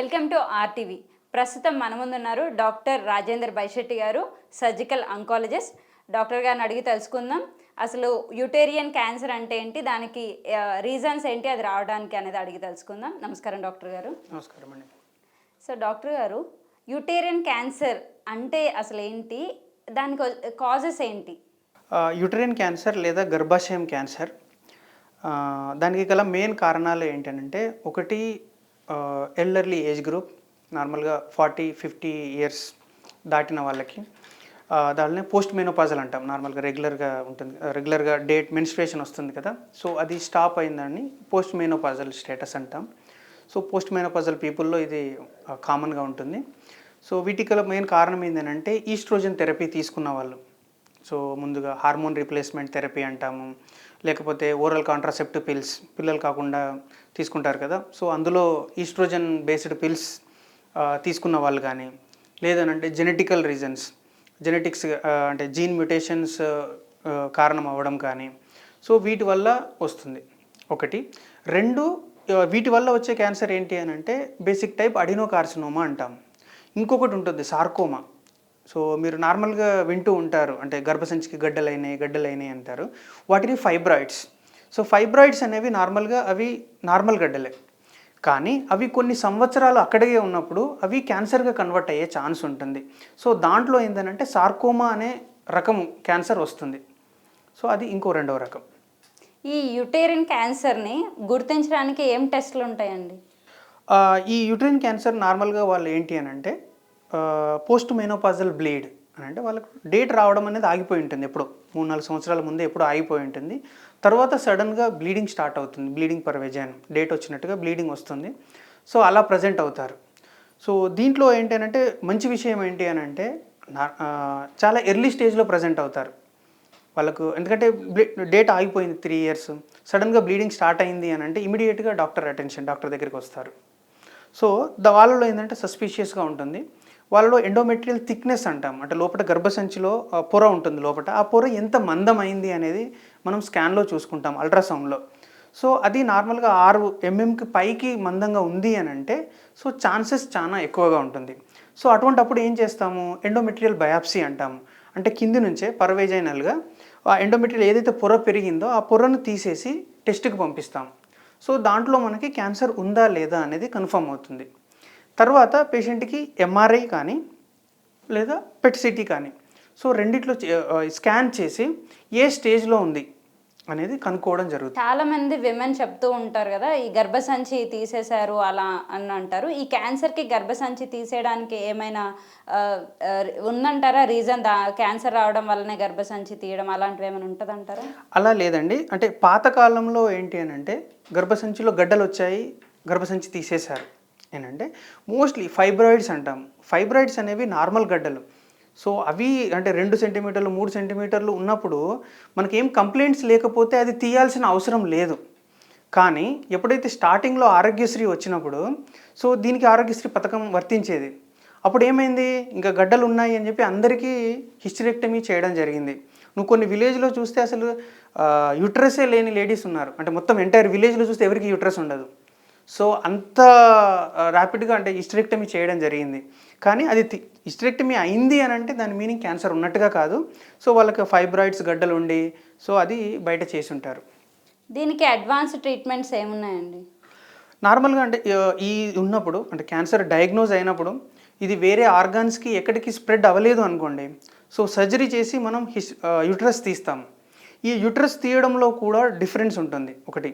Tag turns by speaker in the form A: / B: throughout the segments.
A: Welcome to RTV. ప్రస్తుతం మన ముందున్నారు డాక్టర్ రాజేందర్ బైశెట్టి గారు సర్జికల్ అంకాలజిస్ట్. డాక్టర్ గారిని అడిగి తెలుసుకుందాం. అసలు యూటేరియన్ క్యాన్సర్ అంటే ఏంటి? దానికి రీజన్స్ ఏంటి? అది రావడానికి అనేది అడిగి తెలుసుకుందాం. నమస్కారం డాక్టర్ గారు.
B: నమస్కారం అండి.
A: సో డాక్టర్ గారు యూటేరియన్ క్యాన్సర్ అంటే అసలు ఏంటి? దానికి కాజెస్ ఏంటి?
B: యూటరైన్ క్యాన్సర్ లేదా గర్భాశయం క్యాన్సర్. దానికి గల మెయిన్ కారణాలు ఏంటంటే ఒకటి ఎల్డర్లీ ఏజ్ గ్రూప్ నార్మల్గా ఫార్టీ ఫిఫ్టీ ఇయర్స్ దాటిన వాళ్ళకి దానినే పోస్ట్ మెనోపాజల్ అంటాం నార్మల్గా రెగ్యులర్గా ఉంటుంది రెగ్యులర్గా డేట్ మెన్స్ట్రేషన్ వస్తుంది కదా. సో అది స్టాప్ అయిందని పోస్ట్ మెనోపాజల్ స్టేటస్ అంటాం. సో పోస్ట్ మెనోపాజల్ పీపుల్లో ఇది కామన్గా ఉంటుంది. సో వీటికి మెయిన్ కారణం ఏంటంటే ఈస్ట్రోజన్ థెరపీ తీసుకున్న వాళ్ళు. సో ముందుగా హార్మోన్ రీప్లేస్మెంట్ థెరపీ అంటాము. లేకపోతే ఓరల్ కాంట్రాసెప్టివ్ పిల్స్ పిల్లలు కాకుండా తీసుకుంటారు కదా. సో అందులో ఈస్ట్రోజన్ బేస్డ్ పిల్స్ తీసుకున్న వాళ్ళు కానీ లేదనంటే జెనెటికల్ రీజన్స్ జెనెటిక్స్ అంటే జీన్ మ్యుటేషన్స్ కారణం అవ్వడం కానీ సో వీటి వల్ల వస్తుంది. ఒకటి. రెండు వీటి వల్ల వచ్చే క్యాన్సర్ ఏంటి అని అంటే బేసిక్ టైప్ అడినో కార్సినోమా అంటాం. ఇంకొకటి ఉంటుంది సార్కోమా సో మీరు నార్మల్గా వింటూ ఉంటారు. అంటే గర్భసంచికి గడ్డలైనాయి గడ్డలైనాయి అంటారు. వాటిని ఫైబ్రాయిడ్స్. సో ఫైబ్రాయిడ్స్ అనేవి నార్మల్గా అవి నార్మల్ గడ్డలే. కానీ అవి కొన్ని సంవత్సరాలు అక్కడే ఉన్నప్పుడు అవి క్యాన్సర్గా కన్వర్ట్ అయ్యే ఛాన్స్ ఉంటుంది. సో దాంట్లో ఏంటంటే సార్కోమా అనే రకం క్యాన్సర్ వస్తుంది. సో అది ఇంకో రెండవ రకం.
A: ఈ యూటేరియన్ క్యాన్సర్ని గుర్తించడానికి ఏం టెస్ట్లు ఉంటాయండి
B: ఈ యూట్రైన్ క్యాన్సర్ నార్మల్గా వాళ్ళు ఏంటి అని అంటే పోస్ట్ మెనోపాజల్ బ్లీడ్ అని అంటే వాళ్ళకు డేట్ రావడం అనేది ఆగిపోయి ఉంటుంది. ఎప్పుడో మూడు నాలుగు సంవత్సరాల ముందే ఎప్పుడో ఆగిపోయి ఉంటుంది. తర్వాత సడన్గా బ్లీడింగ్ స్టార్ట్ అవుతుంది. బ్లీడింగ్ పర్ వెజాన్ డేట్ వచ్చినట్టుగా బ్లీడింగ్ వస్తుంది. సో అలా ప్రజెంట్ అవుతారు. సో దీంట్లో ఏంటి అని అంటే మంచి విషయం ఏంటి అని అంటే నా- చాలా ఎర్లీ స్టేజ్లో ప్రజెంట్ అవుతారు. వాళ్ళకు ఎందుకంటే డేట్ ఆగిపోయింది త్రీ ఇయర్స్ సడన్గా బ్లీడింగ్ స్టార్ట్ అయింది అని అంటే ఇమీడియట్గా డాక్టర్ అటెన్షన్ డాక్టర్ దగ్గరికి వస్తారు. సో ద వాళ్ళలో ఏంటంటే సస్పీషియస్గా ఉంటుంది. వాళ్ళలో ఎండోమెట్రియల్ థిక్నెస్ అంటాం. అంటే లోపల గర్భసంచిలో పొర ఉంటుంది లోపల ఆ పొర ఎంత మందం అయింది అనేది మనం స్కాన్లో చూసుకుంటాం అల్ట్రాసౌండ్లో సో అది నార్మల్గా ఆరు ఎంఎంకి పైకి మందంగా ఉంది అని అంటే సో ఛాన్సెస్ చాలా ఎక్కువగా ఉంటుంది. సో అటువంటప్పుడు ఏం చేస్తాము? ఎండోమెట్రియల్ బయాప్సీ అంటాము. అంటే కింది నుంచే పర్వేజైనల్గా ఆ ఎండోమెట్రియల్ ఏదైతే పొర పెరిగిందో ఆ పొరను తీసేసి టెస్ట్కి పంపిస్తాం సో దాంట్లో మనకి క్యాన్సర్ ఉందా లేదా అనేది కన్ఫర్మ్ అవుతుంది. తర్వాత పేషెంట్కి ఎంఆర్ఐ కానీ లేదా పెట్ సిటీ కానీ. సో రెండిట్లో స్కాన్ చేసి ఏ స్టేజ్లో ఉంది అనేది కనుక్కోవడం జరుగుతుంది.
A: చాలా మంది విమెన్ చెప్తూ ఉంటారు కదా ఈ గర్భసంచి తీసేశారు అలా అని అంటారు. ఈ క్యాన్సర్కి గర్భసంచి తీసేయడానికి ఏమైనా ఉందంటారా? రీజన్ దా క్యాన్సర్ రావడం వల్లనే గర్భసంచి తీయడం అలాంటివి ఏమైనా ఉంటుందంటారా?
B: అలా లేదండి. అంటే పాతకాలంలో ఏంటి అని అంటే గర్భసంచిలో గడ్డలు వచ్చాయి గర్భసంచి తీసేశారు. ఏంటంటే మోస్ట్లీ ఫైబ్రాయిడ్స్ అంటాం. ఫైబ్రాయిడ్స్ అనేవి నార్మల్ గడ్డలు. సో అవి అంటే రెండు సెంటీమీటర్లు మూడు సెంటీమీటర్లు ఉన్నప్పుడు మనకేం కంప్లైంట్స్ లేకపోతే అది తీయాల్సిన అవసరం లేదు. కానీ ఎప్పుడైతే స్టార్టింగ్లో ఆరోగ్యశ్రీ వచ్చినప్పుడు సో దీనికి ఆరోగ్యశ్రీ పథకం వర్తించేది. అప్పుడు ఏమైంది? ఇంకా గడ్డలు ఉన్నాయి అని చెప్పి అందరికీ హిస్టరెక్టమీ చేయడం జరిగింది. నువ్వు కొన్ని విలేజ్లో చూస్తే అసలు యూట్రసే లేని లేడీస్ ఉన్నారు. అంటే మొత్తం ఎంటైర్ విలేజ్లో చూస్తే ఎవరికి యూట్రస్ ఉండదు. సో అంత ర్యాపిడ్గా అంటే హిస్టరెక్టమీ చేయడం జరిగింది. కానీ అది హిస్టరెక్టమీ అయింది అని అంటే దాని మీనింగ్ క్యాన్సర్ ఉన్నట్టుగా కాదు. సో వాళ్ళకి ఫైబ్రాయిడ్స్ గడ్డలు ఉండి సో అది బయట చేసి ఉంటారు
A: దీనికి అడ్వాన్స్ ట్రీట్మెంట్స్ ఏమున్నాయండి?
B: నార్మల్గా అంటే ఈ ఉన్నప్పుడు అంటే క్యాన్సర్ డయాగ్నోజ్ అయినప్పుడు ఇది వేరే ఆర్గాన్స్కి ఎక్కడికి స్ప్రెడ్ అవ్వలేదు అనుకోండి. సో సర్జరీ చేసి మనం హిస్ యూట్రస్ తీస్తాం. ఈ యూట్రస్ తీయడంలో కూడా డిఫరెన్స్ ఉంటుంది. ఒకటి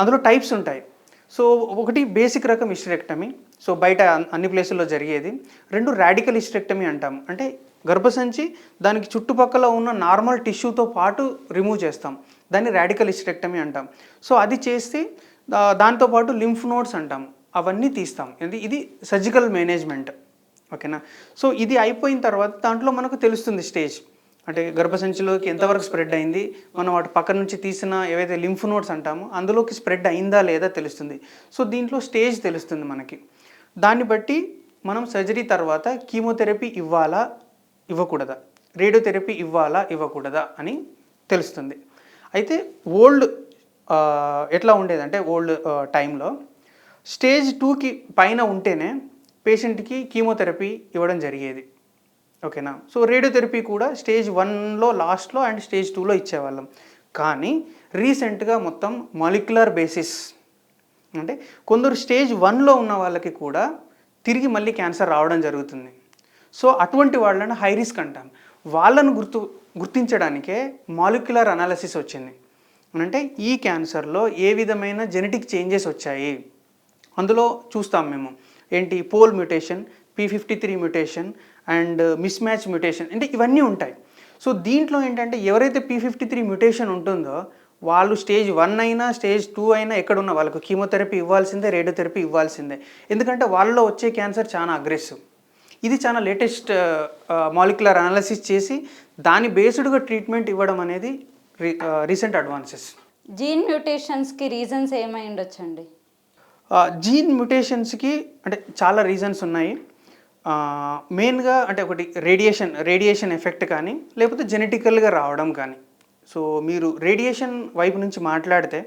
B: అందులో టైప్స్ ఉంటాయి. సో ఒకటి బేసిక్ రకం హిస్టరెక్టమీ. సో బయట అన్ని ప్లేసుల్లో జరిగేది. రెండు రాడికల్ హిస్టరెక్టమీ అంటాం అంటే గర్భసంచి దానికి చుట్టుపక్కల ఉన్న నార్మల్ టిష్యూతో పాటు రిమూవ్ చేస్తాం. దాన్ని రాడికల్ హిస్టరెక్టమీ అంటాం. సో అది చేస్తే దాంతోపాటు లింఫ్ నోడ్స్ అంటాం అవన్నీ తీస్తాం. ఇది ఇది సర్జికల్ మేనేజ్మెంట్. ఓకేనా? సో ఇది అయిపోయిన తర్వాత దాంట్లో మనకు తెలుస్తుంది స్టేజ్. అంటే గర్భసంచిలోకి ఎంతవరకు స్ప్రెడ్ అయింది మనం వాటి పక్క నుంచి తీసిన ఏవైతే లింఫ్ నోడ్స్ అంటామో అందులోకి స్ప్రెడ్ అయిందా లేదా తెలుస్తుంది. సో దీంట్లో స్టేజ్ తెలుస్తుంది మనకి. దాన్ని బట్టి మనం సర్జరీ తర్వాత కీమోథెరపీ ఇవ్వాలా ఇవ్వకూడదా? రేడియోథెరపీ ఇవ్వాలా ఇవ్వకూడదా అని తెలుస్తుంది. అయితే ఓల్డ్ ఎట్లా ఉండేదంటే ఓల్డ్ టైంలో స్టేజ్ టూకి పైన ఉంటేనే పేషెంట్కి కీమోథెరపీ ఇవ్వడం జరిగేది. ఓకేనా? సో రేడియోథెరపీ కూడా స్టేజ్ వన్లో లాస్ట్లో అండ్ స్టేజ్ టూలో ఇచ్చేవాళ్ళం. కానీ రీసెంట్గా మొత్తం మాలిక్యులర్ బేసిస్ అంటే కొందరు స్టేజ్ వన్లో ఉన్న వాళ్ళకి కూడా తిరిగి మళ్ళీ క్యాన్సర్ రావడం జరుగుతుంది. సో అటువంటి వాళ్ళని హై రిస్క్ అంటాం. వాళ్ళను గుర్తు గుర్తించడానికే మాలిక్యులర్ అనాలిసిస్ వచ్చింది. అంటే ఈ క్యాన్సర్లో ఏ విధమైన జెనెటిక్ చేంజెస్ వచ్చాయి? అందులో చూస్తాం మేము. ఏంటి? Pole mutation P fifty three mutation and mismatch mutation అంటే ఇవన్నీ ఉంటాయి. సో దీంట్లో ఏంటంటే ఎవరైతే పీ ఫిఫ్టీ త్రీ మ్యూటేషన్ ఉంటుందో వాళ్ళు స్టేజ్ వన్ అయినా స్టేజ్ టూ అయినా ఎక్కడున్న వాళ్ళకు కీమోథెరపీ ఇవ్వాల్సిందే రేడియోథెరపీ ఇవ్వాల్సిందే. ఎందుకంటే వాళ్ళలో వచ్చే క్యాన్సర్ చాలా అగ్రెసివ్ ఇది చాలా లేటెస్ట్ మాలిక్యులర్ అనాలిసిస్ చేసి దాని బేస్డ్గా ట్రీట్మెంట్ ఇవ్వడం అనేది రీసెంట్ అడ్వాన్సెస్
A: జీన్ మ్యూటేషన్స్కి రీజన్స్ ఏమై ఉండొచ్చండి?
B: జీన్ మ్యుటేషన్స్కి అంటే చాలా రీజన్స్ ఉన్నాయి. మెయిన్గా అంటే ఒకటి రేడియేషన్ రేడియేషన్ ఎఫెక్ట్ కానీ లేకపోతే జెనెటికల్గా రావడం కానీ. సో మీరు రేడియేషన్ వైపు నుంచి మాట్లాడితే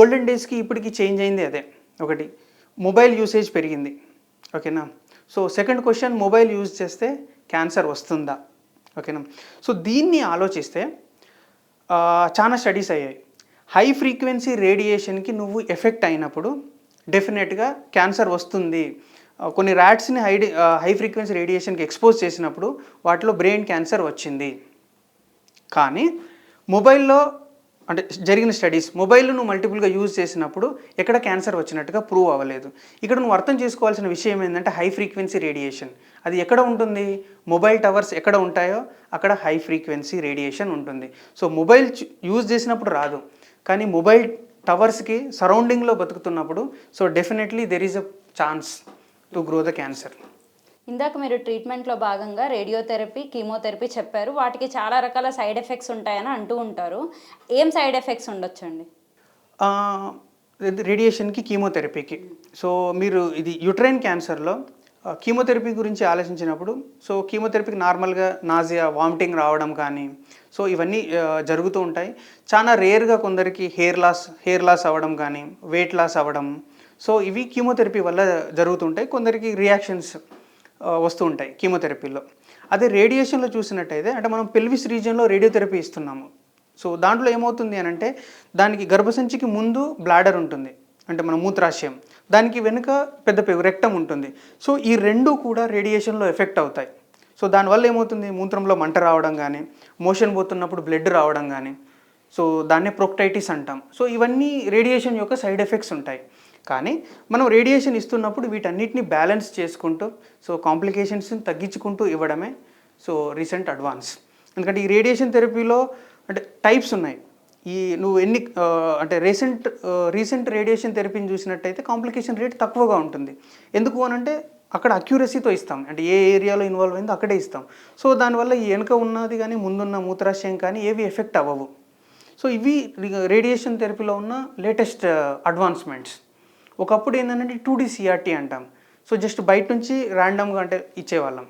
B: ఓల్డెన్ డేస్కి ఇప్పటికి చేంజ్ అయింది అదే. ఒకటి మొబైల్ యూసేజ్ పెరిగింది. ఓకేనా? So second question mobile use చేస్తే క్యాన్సర్ వస్తుందా? ఓకేనా? సో దీన్ని ఆలోచిస్తే చాలా స్టడీస్ అయ్యాయి. హై ఫ్రీక్వెన్సీ రేడియేషన్కి నువ్వు ఎఫెక్ట్ అయినప్పుడు డెఫినెట్గా క్యాన్సర్ వస్తుంది. కొన్ని ర్యాట్స్ని హై హై ఫ్రీక్వెన్సీ రేడియేషన్కి ఎక్స్పోజ్ చేసినప్పుడు వాటిలో బ్రెయిన్ క్యాన్సర్ వచ్చింది. కానీ మొబైల్లో అంటే జరిగిన స్టడీస్ మొబైల్ నువ్వు మల్టిపుల్గా యూజ్ చేసినప్పుడు ఎక్కడ క్యాన్సర్ వచ్చినట్టుగా ప్రూవ్ అవ్వలేదు. ఇక్కడ నువ్వు అర్థం చేసుకోవాల్సిన విషయం ఏంటంటే హై ఫ్రీక్వెన్సీ రేడియేషన్. అది ఎక్కడ ఉంటుంది? మొబైల్ టవర్స్ ఎక్కడ ఉంటాయో అక్కడ హై ఫ్రీక్వెన్సీ రేడియేషన్ ఉంటుంది. సో మొబైల్ యూజ్ చేసినప్పుడు రాదు. కానీ మొబైల్ టవర్స్కి సరౌండింగ్లో బతుకుతున్నప్పుడు so definitely there is a chance. To grow the cancer
A: ఇందాక మీరు ట్రీట్మెంట్లో భాగంగా రేడియోథెరపీ కీమోథెరపీ చెప్పారు. వాటికి చాలా రకాల సైడ్ ఎఫెక్ట్స్ ఉంటాయని అంటూ ఉంటారు. ఏం సైడ్ ఎఫెక్ట్స్ ఉండొచ్చండి?
B: రేడియేషన్కి కీమోథెరపీకి సో మీరు ఇది యుట్రైన్ క్యాన్సర్లో కీమోథెరపీ గురించి ఆలోచించినప్పుడు సో కీమోథెరపీకి నార్మల్గా నాజియా వామిటింగ్ రావడం కానీ సో ఇవన్నీ జరుగుతూ ఉంటాయి. చాలా రేర్గా కొందరికి హెయిర్ లాస్ హెయిర్ లాస్ అవ్వడం కానీ వెయిట్ లాస్ అవ్వడం సో ఇవి కీమోథెరపీ వల్ల జరుగుతుంటాయి. కొందరికి రియాక్షన్స్ వస్తూ ఉంటాయి కీమోథెరపీలో. అదే రేడియేషన్లో చూసినట్టయితే అంటే మనం పెల్విస్ రీజియన్లో రేడియోథెరపీ ఇస్తున్నాము. సో దాంట్లో ఏమవుతుంది అని అంటే దానికి గర్భసంచికి ముందు బ్లాడర్ ఉంటుంది. అంటే మన మూత్రాశయం. దానికి వెనుక పెద్ద పెగు రెక్టం ఉంటుంది. సో ఈ రెండు కూడా రేడియేషన్లో ఎఫెక్ట్ అవుతాయి. సో దానివల్ల ఏమవుతుంది? మూత్రంలో మంట రావడం కానీ మోషన్ పోతున్నప్పుడు బ్లడ్ రావడం కానీ సో దాన్నే ప్రొక్టైటిస్ అంటాం. సో ఇవన్నీ రేడియేషన్ యొక్క సైడ్ ఎఫెక్ట్స్ ఉంటాయి. కానీ మనం రేడియేషన్ ఇస్తున్నప్పుడు వీటన్నిటిని బ్యాలెన్స్ చేసుకుంటూ సో కాంప్లికేషన్స్ని తగ్గించుకుంటూ ఇవ్వడమే సో రీసెంట్ అడ్వాన్స్ ఎందుకంటే ఈ రేడియేషన్ థెరపీలో అంటే టైప్స్ ఉన్నాయి. ఈ నువ్వు ఎన్ని అంటే రీసెంట్ రీసెంట్ రేడియేషన్ థెరపీని చూసినట్టయితే కాంప్లికేషన్ రేట్ తక్కువగా ఉంటుంది. ఎందుకు అనంటే అక్కడ అక్యూరసీతో ఇస్తాం. అంటే ఏ ఏరియాలో ఇన్వాల్వ్ అయిందో అక్కడే ఇస్తాం. సో దానివల్ల ఈ వెనుక ఉన్నది కానీ ముందున్న మూత్రాశయం కానీ ఏవి ఎఫెక్ట్ అవ్వవు. సో ఇవి రేడియేషన్ థెరపీలో ఉన్న లేటెస్ట్ అడ్వాన్స్మెంట్స్ ఒకప్పుడు ఏంటంటే టూ డీ సిఆర్టీ అంటాం. సో జస్ట్ బయట నుంచి ర్యాండమ్గా అంటే ఇచ్చేవాళ్ళం.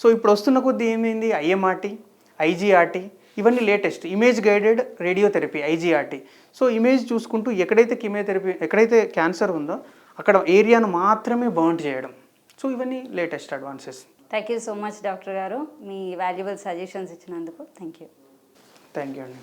B: సో ఇప్పుడు వస్తున్న కొద్దీ ఏమైంది? ఐఎంఆర్టీ ఐజీఆర్టీ ఇవన్నీ latest image guided radiotherapy IGRT so image చూసుకుంటూ ఎక్కడైతే కీమోథెరపీ ఎక్కడైతే క్యాన్సర్ ఉందో అక్కడ ఏరియాను మాత్రమే బౌండ్ చేయడం. సో ఇవన్నీ latest advances
A: thank you so much doctor గారు. మీ వాల్యుబుల్ సజెషన్స్ ఇచ్చినందుకు. థ్యాంక్ యూ
B: థ్యాంక్ యూ అండి.